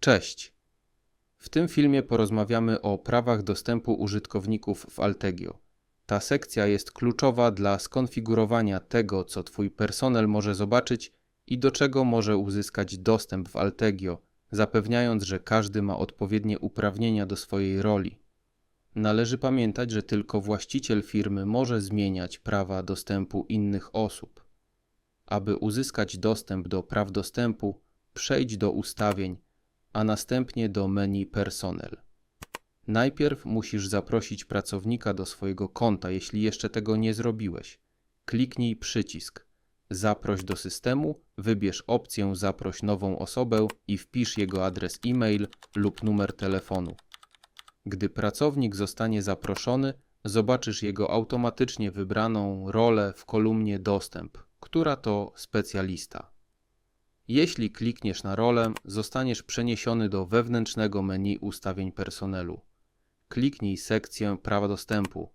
Cześć! W tym filmie porozmawiamy o prawach dostępu użytkowników w Altegio. Ta sekcja jest kluczowa dla skonfigurowania tego, co Twój personel może zobaczyć i do czego może uzyskać dostęp w Altegio, zapewniając, że każdy ma odpowiednie uprawnienia do swojej roli. Należy pamiętać, że tylko właściciel firmy może zmieniać prawa dostępu innych osób. Aby uzyskać dostęp do praw dostępu, przejdź do ustawień, a następnie do menu Personel. Najpierw musisz zaprosić pracownika do swojego konta, jeśli jeszcze tego nie zrobiłeś. Kliknij przycisk Zaproś do systemu, wybierz opcję Zaproś nową osobę i wpisz jego adres e-mail lub numer telefonu. Gdy pracownik zostanie zaproszony, zobaczysz jego automatycznie wybraną rolę w kolumnie Dostęp, która to specjalista. Jeśli klikniesz na rolę, zostaniesz przeniesiony do wewnętrznego menu ustawień personelu. Kliknij sekcję Prawa dostępu.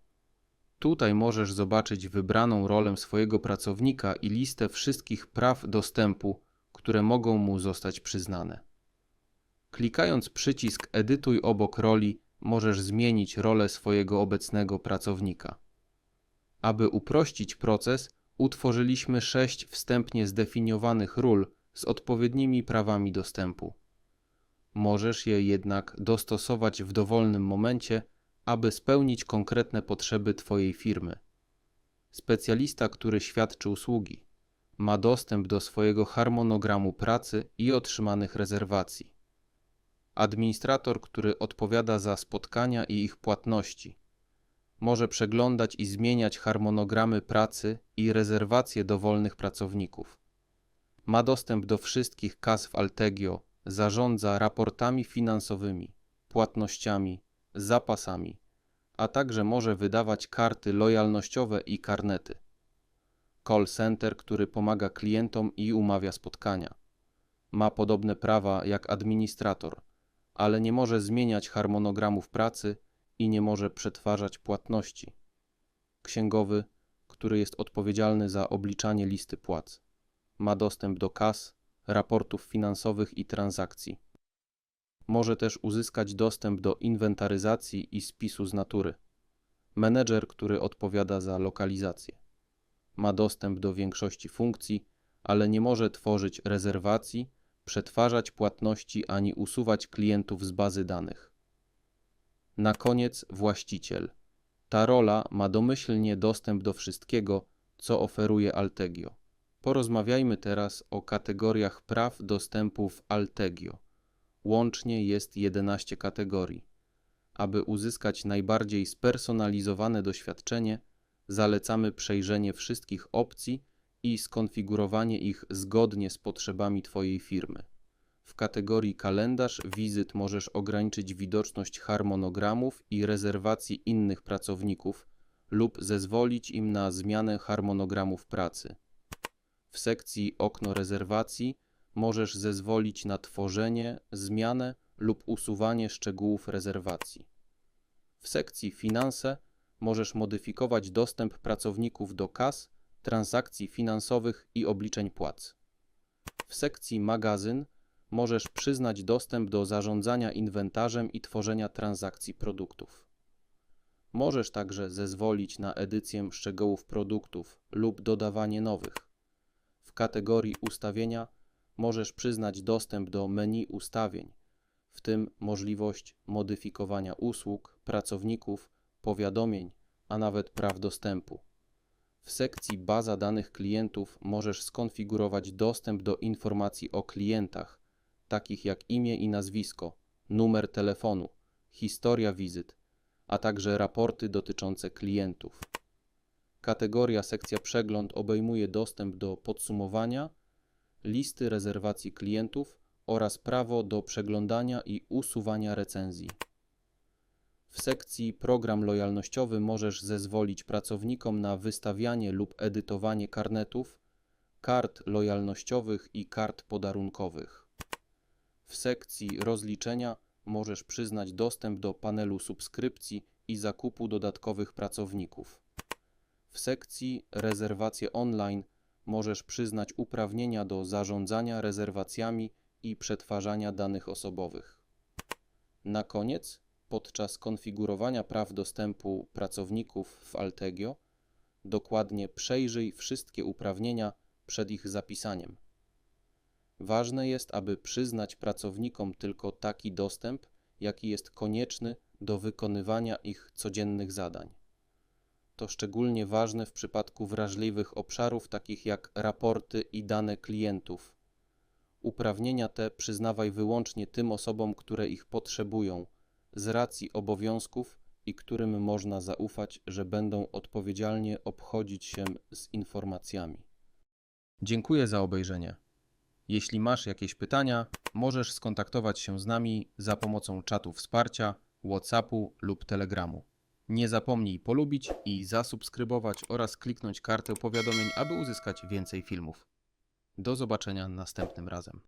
Tutaj możesz zobaczyć wybraną rolę swojego pracownika i listę wszystkich praw dostępu, które mogą mu zostać przyznane. Klikając przycisk Edytuj obok roli, możesz zmienić rolę swojego obecnego pracownika. Aby uprościć proces, utworzyliśmy sześć wstępnie zdefiniowanych ról z odpowiednimi prawami dostępu. Możesz je jednak dostosować w dowolnym momencie, aby spełnić konkretne potrzeby Twojej firmy. Specjalista, który świadczy usługi, ma dostęp do swojego harmonogramu pracy i otrzymanych rezerwacji. Administrator, który odpowiada za spotkania i ich płatności, może przeglądać i zmieniać harmonogramy pracy i rezerwacje dowolnych pracowników. Ma dostęp do wszystkich kas w Altegio, zarządza raportami finansowymi, płatnościami, zapasami, a także może wydawać karty lojalnościowe i karnety. Call center, który pomaga klientom i umawia spotkania. Ma podobne prawa jak administrator, ale nie może zmieniać harmonogramów pracy i nie może przetwarzać płatności. Księgowy, który jest odpowiedzialny za obliczanie listy płac. Ma dostęp do kas, raportów finansowych i transakcji. Może też uzyskać dostęp do inwentaryzacji i spisu z natury. Menedżer, który odpowiada za lokalizację. Ma dostęp do większości funkcji, ale nie może tworzyć rezerwacji, przetwarzać płatności ani usuwać klientów z bazy danych. Na koniec właściciel. Ta rola ma domyślnie dostęp do wszystkiego, co oferuje Altegio. Porozmawiajmy teraz o kategoriach praw dostępu w Altegio. Łącznie jest 11 kategorii. Aby uzyskać najbardziej spersonalizowane doświadczenie, zalecamy przejrzenie wszystkich opcji i skonfigurowanie ich zgodnie z potrzebami Twojej firmy. W kategorii kalendarz wizyt możesz ograniczyć widoczność harmonogramów i rezerwacji innych pracowników lub zezwolić im na zmianę harmonogramów pracy. W sekcji Okno rezerwacji możesz zezwolić na tworzenie, zmianę lub usuwanie szczegółów rezerwacji. W sekcji Finanse możesz modyfikować dostęp pracowników do kas, transakcji finansowych i obliczeń płac. W sekcji Magazyn możesz przyznać dostęp do zarządzania inwentarzem i tworzenia transakcji produktów. Możesz także zezwolić na edycję szczegółów produktów lub dodawanie nowych. Kategorii ustawienia możesz przyznać dostęp do menu ustawień, w tym możliwość modyfikowania usług, pracowników, powiadomień, a nawet praw dostępu. W sekcji Baza danych klientów możesz skonfigurować dostęp do informacji o klientach, takich jak imię i nazwisko, numer telefonu, historia wizyt, a także raporty dotyczące klientów. Kategoria sekcja przegląd obejmuje dostęp do podsumowania, listy rezerwacji klientów oraz prawo do przeglądania i usuwania recenzji. W sekcji Program lojalnościowy możesz zezwolić pracownikom na wystawianie lub edytowanie karnetów, kart lojalnościowych i kart podarunkowych. W sekcji Rozliczenia możesz przyznać dostęp do panelu subskrypcji i zakupu dodatkowych pracowników. W sekcji Rezerwacje online możesz przyznać uprawnienia do zarządzania rezerwacjami i przetwarzania danych osobowych. Na koniec, podczas konfigurowania praw dostępu pracowników w Altegio, dokładnie przejrzyj wszystkie uprawnienia przed ich zapisaniem. Ważne jest, aby przyznać pracownikom tylko taki dostęp, jaki jest konieczny do wykonywania ich codziennych zadań. To szczególnie ważne w przypadku wrażliwych obszarów, takich jak raporty i dane klientów. Uprawnienia te przyznawaj wyłącznie tym osobom, które ich potrzebują, z racji obowiązków i którym można zaufać, że będą odpowiedzialnie obchodzić się z informacjami. Dziękuję za obejrzenie. Jeśli masz jakieś pytania, możesz skontaktować się z nami za pomocą czatu wsparcia, WhatsAppu lub Telegramu. Nie zapomnij polubić i zasubskrybować oraz kliknąć kartę powiadomień, aby uzyskać więcej filmów. Do zobaczenia następnym razem.